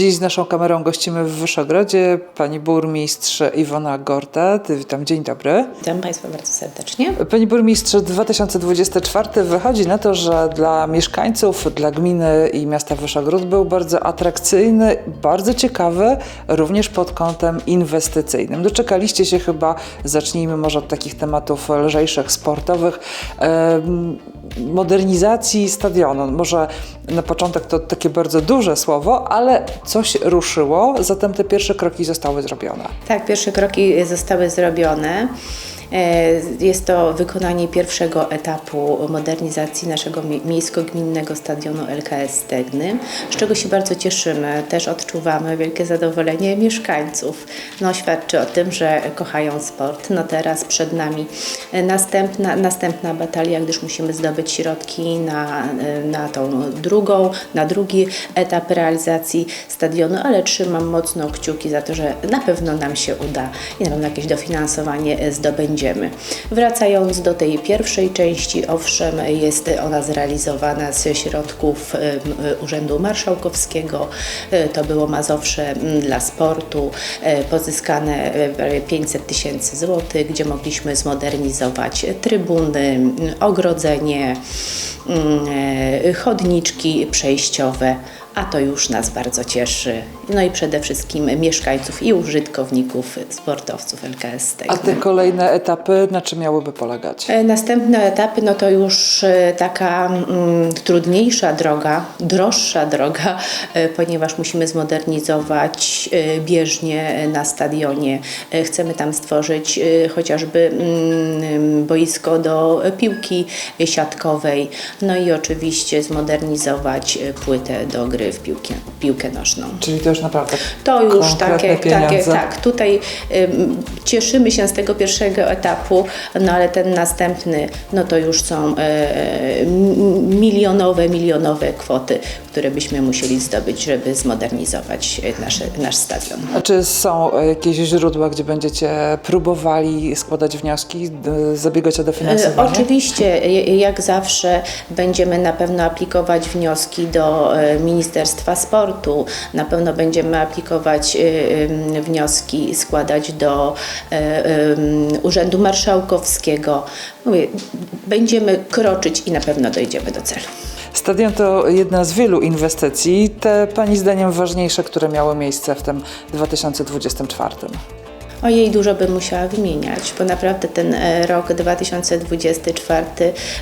Dziś z naszą kamerą gościmy w Wyszogrodzie pani burmistrz Iwona Gorta. Ty, witam, dzień dobry. Witam Państwa bardzo serdecznie. Pani burmistrz, 2024 wychodzi na to, że dla mieszkańców, dla gminy i miasta Wyszogród był bardzo atrakcyjny, bardzo ciekawy, również pod kątem inwestycyjnym. Doczekaliście się chyba, zacznijmy może od takich tematów lżejszych, sportowych, modernizacji stadionu. Może na początek to takie bardzo duże słowo, ale coś ruszyło, zatem te pierwsze kroki zostały zrobione. Tak, pierwsze kroki zostały zrobione. E, Jest to wykonanie pierwszego etapu modernizacji naszego mie- miejsko-gminnego stadionu LKS Stegny, z czego się bardzo cieszymy. Też odczuwamy wielkie zadowolenie mieszkańców. No, świadczy o tym, że kochają sport. No teraz przed nami e, następna, następna batalia, gdyż musimy zdobyć środki na, e, na tą drugą, na drugi etap realizacji stadionu, ale trzymam mocno kciuki za to, że na pewno nam się uda i na pewno jakieś dofinansowanie e, zdobędziemy. Wracając do tej pierwszej części, owszem, jest ona zrealizowana ze środków Urzędu Marszałkowskiego. E, To było Mazowsze dla sportu, e, pozyskane prawie 500 tysięcy złotych, gdzie mogliśmy zmodernizować trybuny, ogrodzenie, e, chodniczki przejściowe, a to już nas bardzo cieszy. No i przede wszystkim mieszkańców i użytkowników, sportowców LKS A te kolejne etapy na czym miałyby polegać? E, Następne etapy no to już e, taka mm, trudniejsza droga, droższa droga, e, ponieważ musimy zmodernizować e, bieżnię na stadionie. Chcemy tam stworzyć chociażby mm, boisko do piłki siatkowej, no i oczywiście zmodernizować płytę do gry w piłkę, piłkę nożną. Czyli to już naprawdę To już takie, takie, tak. Tutaj ym, cieszymy się z tego pierwszego etapu, no ale ten następny, no to już są m- milionowe, milionowe kwoty, które byśmy musieli zdobyć, żeby zmodernizować e, nasze, nasz stadion. A czy są e, jakieś źródła, gdzie będziecie próbowali składać wnioski, zabiegać o E, dofinansowanie? Oczywiście, je- jak zawsze będziemy na pewno aplikować wnioski do e, Ministerstwa Sportu, na pewno będziemy aplikować e, wnioski, składać do e, Urzędu Marszałkowskiego. Mówię, będziemy kroczyć i na pewno dojdziemy do celu. Stadion to jedna z wielu inwestycji. Te Pani zdaniem ważniejsze, które miały miejsce w tym 2024. Ojej, dużo bym musiała wymieniać, bo naprawdę ten e, rok 2024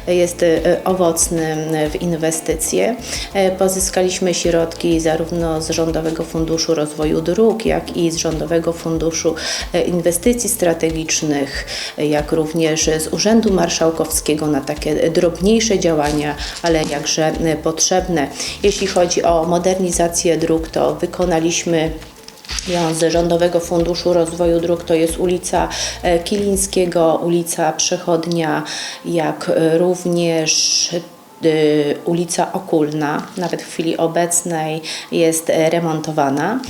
jest e, owocny w inwestycje. E, Pozyskaliśmy środki zarówno z Rządowego Funduszu Rozwoju Dróg, jak i z Rządowego Funduszu Inwestycji Strategicznych, jak również z Urzędu Marszałkowskiego na takie drobniejsze działania, ale jakże potrzebne. Jeśli chodzi o modernizację dróg, to wykonaliśmy z Rządowego Funduszu Rozwoju Dróg to jest ulica e, Kilińskiego, ulica Przechodnia, jak e, również e, ulica Okulna, nawet w chwili obecnej jest remontowana.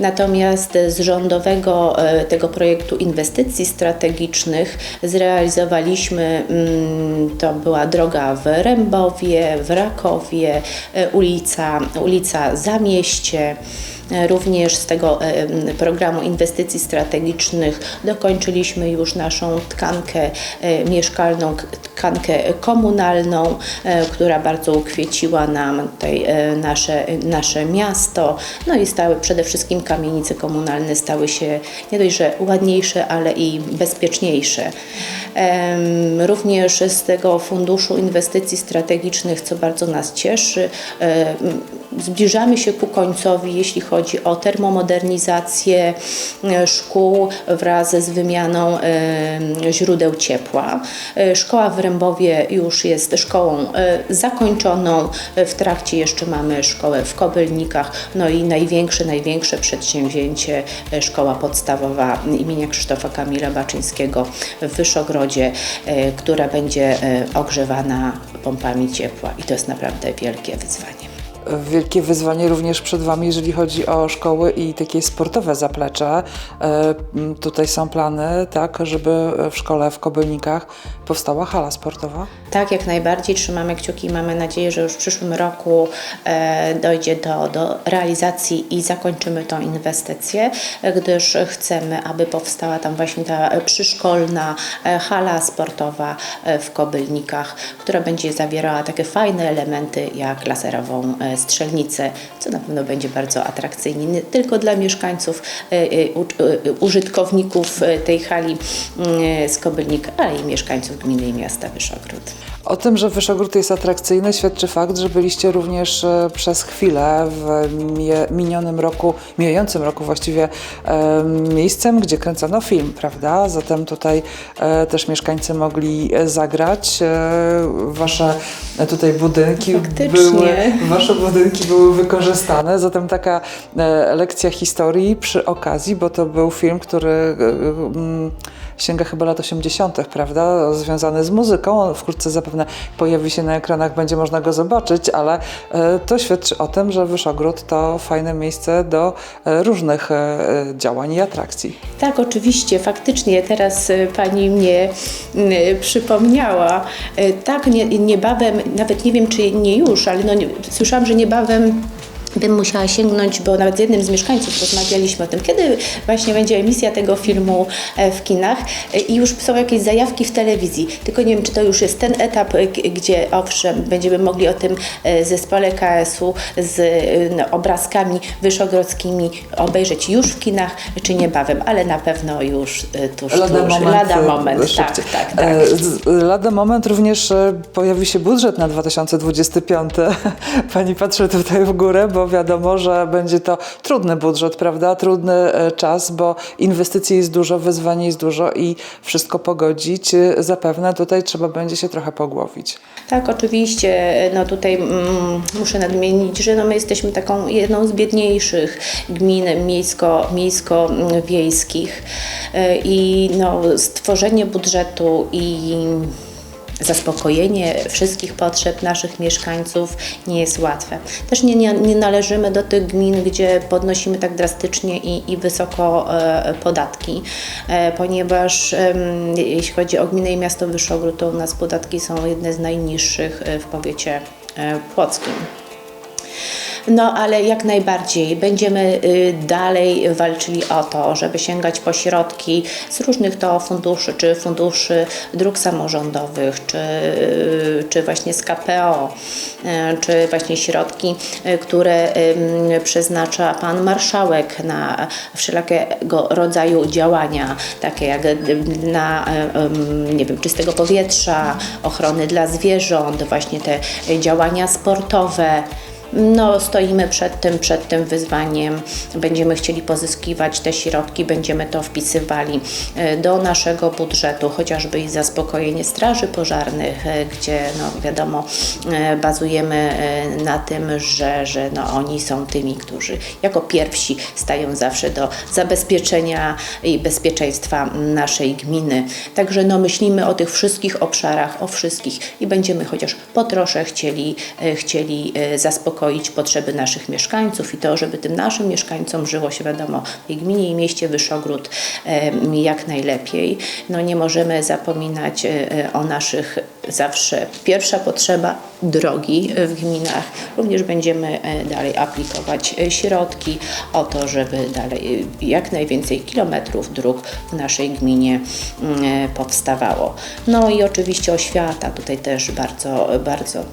Natomiast z rządowego tego projektu inwestycji strategicznych zrealizowaliśmy, mm, to była droga w Rębowie, w Rakowie, ulica, ulica Zamieście. Również z tego e, programu inwestycji strategicznych dokończyliśmy już naszą tkankę e, mieszkalną, tkankę komunalną, e, która bardzo ukwieciła nam tutaj e, nasze, nasze miasto. No i stały przede wszystkim kamienice komunalne stały się nie dość, że ładniejsze, ale i bezpieczniejsze. Również z tego Funduszu Inwestycji Strategicznych, co bardzo nas cieszy, zbliżamy się ku końcowi, jeśli chodzi o termomodernizację e, szkół wraz z wymianą e, źródeł ciepła. E, Szkoła w Rębowie już jest szkołą zakończoną. W trakcie jeszcze mamy szkołę w Kobylnikach, no i największe, największe przedsięwzięcie szkoła podstawowa imienia Krzysztofa Kamila Baczyńskiego w Wyszogrodzie, która będzie ogrzewana pompami ciepła i to jest naprawdę wielkie wyzwanie. Wielkie wyzwanie również przed Wami, jeżeli chodzi o szkoły i takie sportowe zaplecze. E, Tutaj są plany, tak, żeby w szkole w Kobylnikach powstała hala sportowa. Tak, jak najbardziej trzymamy kciuki i mamy nadzieję, że już w przyszłym roku e, dojdzie do, do realizacji i zakończymy tą inwestycję, gdyż chcemy, aby powstała tam właśnie ta przyszkolna e, hala sportowa w Kobylnikach, która będzie zawierała takie fajne elementy jak laserową e, strzelnicę, co na pewno będzie bardzo atrakcyjne nie tylko dla mieszkańców, e, e, e, użytkowników tej hali mm, z Kobylnika, ale i mieszkańców gminy i miasta Wyszogród. O tym, że Wyszogród jest atrakcyjny, świadczy fakt, że byliście również przez chwilę w minionym roku, mijającym roku właściwie miejscem, gdzie kręcono film, prawda? Zatem tutaj też mieszkańcy mogli zagrać. Wasze tutaj budynki Faktycznie. były, wasze budynki były wykorzystane. Zatem taka e, lekcja historii przy okazji, bo to był film, który e, mm, sięga chyba lat 80., prawda? Związany z muzyką. On wkrótce zapewne pojawi się na ekranach, będzie można go zobaczyć, ale e, to świadczy o tym, że Wyszogród to fajne miejsce do e, różnych e, e, działań i atrakcji. Tak, oczywiście, faktycznie teraz e, Pani mnie przypomniała. E, Tak, nie, niebawem, nawet nie wiem czy nie już, ale no, słyszałam, że niebawem bym musiała sięgnąć, bo nawet z jednym z mieszkańców rozmawialiśmy o tym, kiedy właśnie będzie emisja tego filmu e, w kinach E, i już są jakieś zajawki w telewizji. Tylko nie wiem, czy to już jest ten etap, e, gdzie owszem, będziemy mogli o tym zespole KS-u z no, obrazkami wyszogrodzkimi obejrzeć już w kinach, czy niebawem, ale na pewno już tuż, tuż. lada e, moment. Tak, szybciej. tak, tak. Z- Lada moment również pojawi się budżet na 2025. Pani patrzy tutaj w górę, bo wiadomo, że będzie to trudny budżet, prawda? Trudny e, czas, bo inwestycji jest dużo, wyzwań jest dużo i wszystko pogodzić. e, Zapewne tutaj trzeba będzie się trochę pogłowić. Tak, oczywiście. No tutaj mm, muszę nadmienić, że no my jesteśmy taką jedną z biedniejszych gmin miejsko, miejsko-wiejskich E, i no, stworzenie budżetu i zaspokojenie wszystkich potrzeb naszych mieszkańców nie jest łatwe. Też nie, nie, nie należymy do tych gmin, gdzie podnosimy tak drastycznie i, i wysoko e, podatki, e, ponieważ em, jeśli chodzi o gminę i miasto Wyszogród, to u nas podatki są jedne z najniższych e, w powiecie e, płockim. No, ale jak najbardziej będziemy y, dalej walczyli o to, żeby sięgać po środki z różnych to funduszy, czy funduszy dróg samorządowych, czy, y, czy właśnie z KPO, y, czy właśnie środki, które przeznacza Pan Marszałek na wszelkiego rodzaju działania, takie jak na nie wiem, czystego powietrza, ochrony dla zwierząt, właśnie te działania sportowe. No, stoimy przed tym, przed tym wyzwaniem. Będziemy chcieli pozyskiwać te środki, będziemy to wpisywali e, do naszego budżetu, chociażby i zaspokojenie straży pożarnych, e, gdzie no, wiadomo, e, bazujemy na tym, że, że no, oni są tymi, którzy jako pierwsi stają zawsze do zabezpieczenia i bezpieczeństwa naszej gminy. Także no, myślimy o tych wszystkich obszarach, o wszystkich i będziemy chociaż po trosze chcieli, chcieli e, zaspokoić potrzeby naszych mieszkańców i to, żeby tym naszym mieszkańcom żyło się wiadomo w gminie i mieście Wyszogród e, jak najlepiej. No nie możemy zapominać e, e, o naszych zawsze pierwsza potrzeba drogi w gminach. Również będziemy e, dalej aplikować e, środki o to, żeby dalej e, jak najwięcej kilometrów dróg w naszej gminie mm, e, powstawało. No i oczywiście oświata tutaj też bardzo, bardzo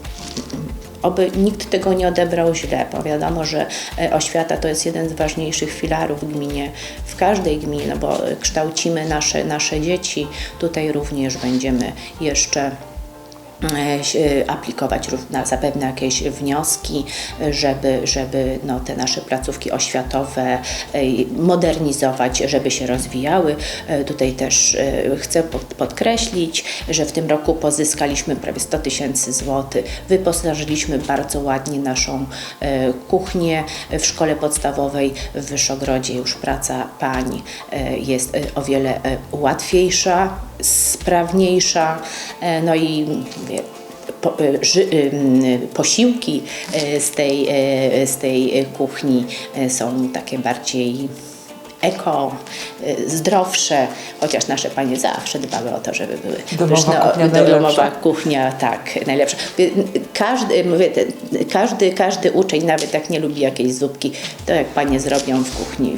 Oby nikt tego nie odebrał źle, bo wiadomo, że e, oświata to jest jeden z ważniejszych filarów w gminie, w każdej gminie, no bo e, kształcimy nasze, nasze dzieci. Tutaj również będziemy jeszcze aplikować rów- na zapewne jakieś wnioski, e, żeby, żeby no, te nasze placówki oświatowe e, modernizować, żeby się rozwijały. E, Tutaj też e, chcę pod- podkreślić, że w tym roku pozyskaliśmy prawie 100 tysięcy złotych. Wyposażyliśmy bardzo ładnie naszą e, kuchnię w szkole podstawowej w Wyszogrodzie. Już praca pań e, jest e, o wiele e, łatwiejsza, sprawniejsza, e, no i e, ym, posiłki e, z tej, e, z tej kuchni e, są takie bardziej eko, e, zdrowsze, chociaż nasze panie zawsze dbały o to, żeby były Domowa kuchnia domowa najlepsza. kuchnia, tak, najlepsza. Każdy, mówię, każdy, każdy uczeń, nawet jak nie lubi jakiejś zupki, to jak panie zrobią w kuchni,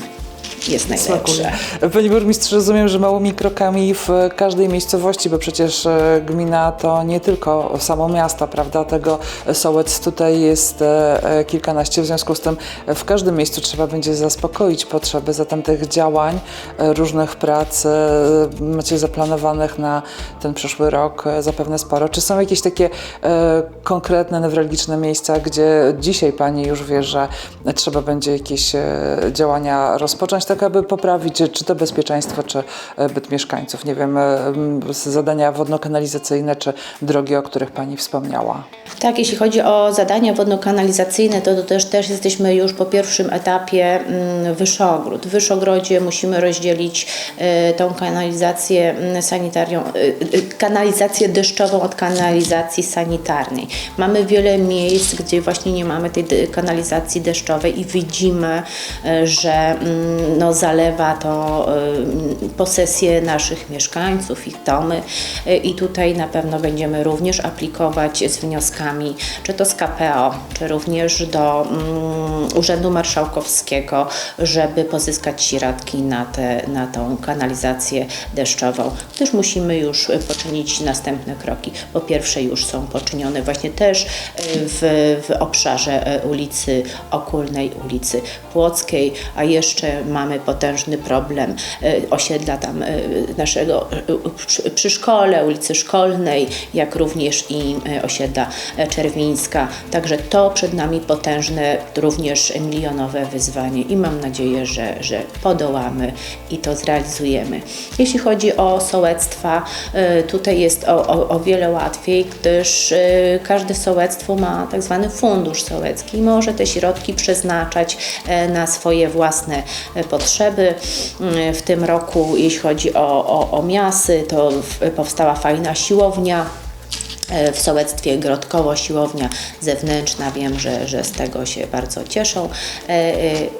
jest najlepsze. Panie burmistrzu, rozumiem, że małymi krokami w każdej miejscowości, bo przecież e, gmina to nie tylko samo miasto, prawda? Tego sołec tutaj jest e, e, kilkanaście, w związku z tym w każdym miejscu trzeba będzie zaspokoić potrzeby, zatem tych działań, różnych prac macie zaplanowanych na ten przyszły rok zapewne sporo. Czy są jakieś takie konkretne, newralgiczne miejsca, gdzie dzisiaj Pani już wie, że trzeba będzie jakieś działania rozpocząć, tak aby poprawić czy to bezpieczeństwo, czy e, byt mieszkańców? Nie wiem, e, zadania wodno-kanalizacyjne, czy drogi, o których Pani wspomniała. Tak, jeśli chodzi o zadania wodno-kanalizacyjne, to, to też, też jesteśmy już po pierwszym etapie mm, Wyszogród. W Wyszogrodzie musimy rozdzielić e, tą kanalizację mm, sanitarią, kanalizację deszczową od kanalizacji sanitarnej. Mamy wiele miejsc, gdzie właśnie nie mamy tej kanalizacji deszczowej i widzimy, że mm, no, zalewa to e, posesje naszych mieszkańców, ich domy E, i tutaj na pewno będziemy również aplikować z wnioskami, czy to z KPO, czy również do mm, Urzędu Marszałkowskiego, żeby pozyskać środki na, te, na tą kanalizację deszczową. Też musimy już poczynić następne kroki. Po pierwsze już są poczynione właśnie też e, w, w obszarze ulicy Okulnej, ulicy Płockiej, a jeszcze mamy potężny problem e, osiedla tam e, naszego e, przy, szkole, ulicy Szkolnej, jak również i osiedla Czerwińska. Także to przed nami potężne, również milionowe wyzwanie i mam nadzieję, że, że podołamy i to zrealizujemy. Jeśli chodzi o sołectwa, tutaj jest o, o, o wiele łatwiej, gdyż każde sołectwo ma tak zwany fundusz sołecki i może te środki przeznaczać na swoje własne e, potrzeby. Mm, W tym roku, jeśli chodzi o, o, o miasy, to powstała fajna siłownia. E, W sołectwie Grodkowo siłownia zewnętrzna, wiem, że, że z tego się bardzo cieszą e, e,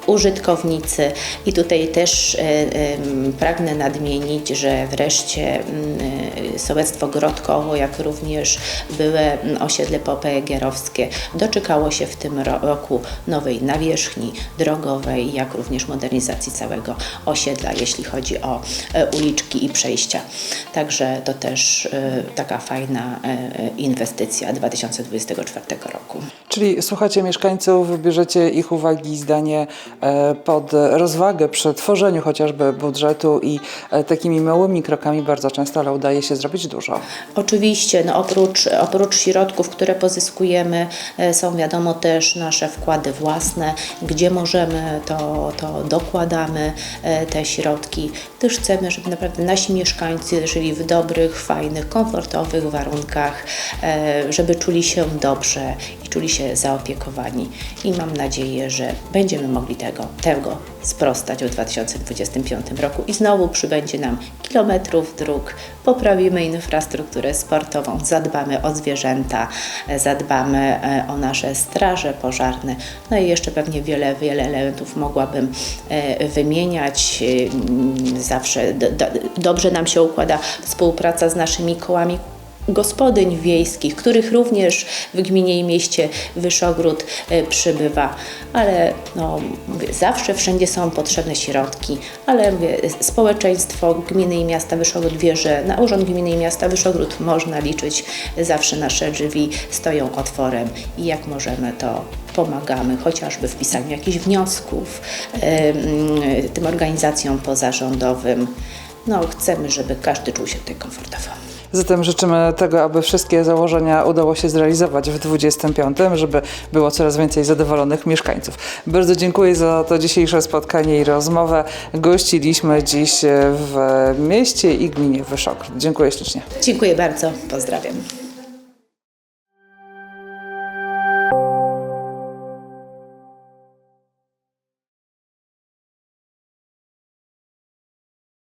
użytkownicy i tutaj też pragnę nadmienić, że wreszcie mm, sołectwo Grodkowo, jak również byłe mm, osiedle Popegierowskie doczekało się w tym ro- roku nowej nawierzchni drogowej, jak również modernizacji całego osiedla, jeśli chodzi o uliczki i przejścia. Także to też taka fajna inwestycja 2024 roku. Czyli słuchacie mieszkańców, bierzecie ich uwagi i zdanie e, pod rozwagę przy tworzeniu chociażby budżetu i e, takimi małymi krokami bardzo często, ale udaje się zrobić dużo. Oczywiście, no oprócz, oprócz środków, które pozyskujemy, e, są wiadomo też nasze wkłady własne, gdzie możemy, to, to dokładamy te środki, gdyż chcemy, żeby naprawdę nasi mieszkańcy żyli w dobrych, fajnych, komfortowych warunkach, żeby czuli się dobrze i czuli się zaopiekowani. I mam nadzieję, że będziemy mogli tego, tego sprostać w 2025 roku i znowu przybędzie nam kilometrów dróg, poprawimy infrastrukturę sportową, zadbamy o zwierzęta, e, zadbamy e, o nasze straże pożarne, no i jeszcze pewnie wiele, wiele elementów mogłabym e, wymieniać. E, Zawsze do, do, dobrze nam się układa współpraca z naszymi kołami gospodyń wiejskich, których również w gminie i mieście Wyszogród e, przybywa, ale no, mówię, zawsze wszędzie są potrzebne środki, ale mówię, społeczeństwo gminy i miasta Wyszogród wie, że na Urząd Gminy i Miasta Wyszogród można liczyć, zawsze nasze drzwi stoją otworem i jak możemy to pomagamy, chociażby w pisaniu jakichś wniosków em, tym organizacjom pozarządowym. No, chcemy, żeby każdy czuł się tutaj komfortowo. Zatem życzymy tego, aby wszystkie założenia udało się zrealizować w 25, żeby było coraz więcej zadowolonych mieszkańców. Bardzo dziękuję za to dzisiejsze spotkanie i rozmowę. Gościliśmy dziś w mieście i gminie Wyszokrót. Dziękuję ślicznie. Dziękuję bardzo, pozdrawiam.